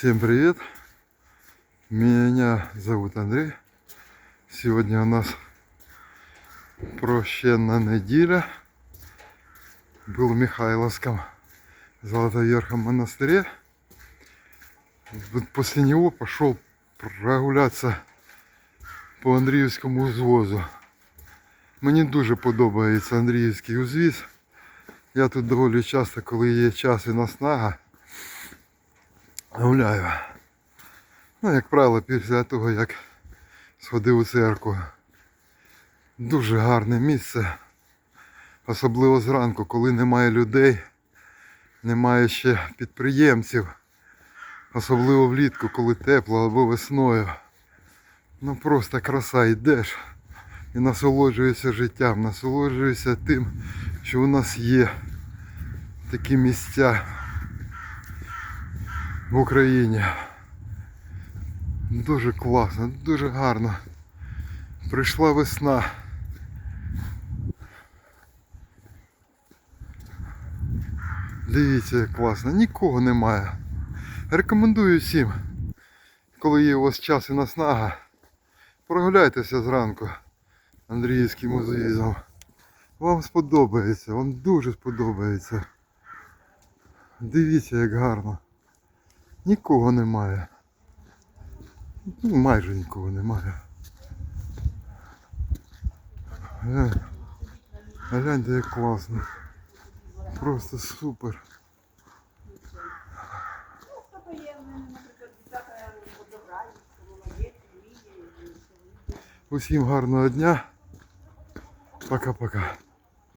Всем привет! Меня зовут Андрей. Сегодня у нас прощенная неделя. Был в Михайловском Золотоверхом монастыре. Вот После него пошел прогулятися по Андріївському узвозу. Мені дуже подобається Андріївський узвіз. Я тут доволі часто, коли є час і наснага, гуляю. Ну, як правило, після того, як сходив у церкву. Дуже гарне місце. Особливо зранку, коли немає людей, немає ще підприємців. Особливо влітку, коли тепло або весною. Ну просто краса йдеш і насолоджуєшся життям, насолоджуєшся тим, що у нас є такі місця в Україні. Дуже класно, дуже гарно. Прийшла весна. Дивіться, як класно, нікого немає. Рекомендую всім, коли є у вас час і наснага, прогуляйтеся зранку Андріївським узвізом. Вам сподобається, вам дуже сподобається. Дивіться, як гарно. Нікого немає. Майже нікого немає. Гляньте, як класно. Просто супер. Усім гарного дня. Пока-пока.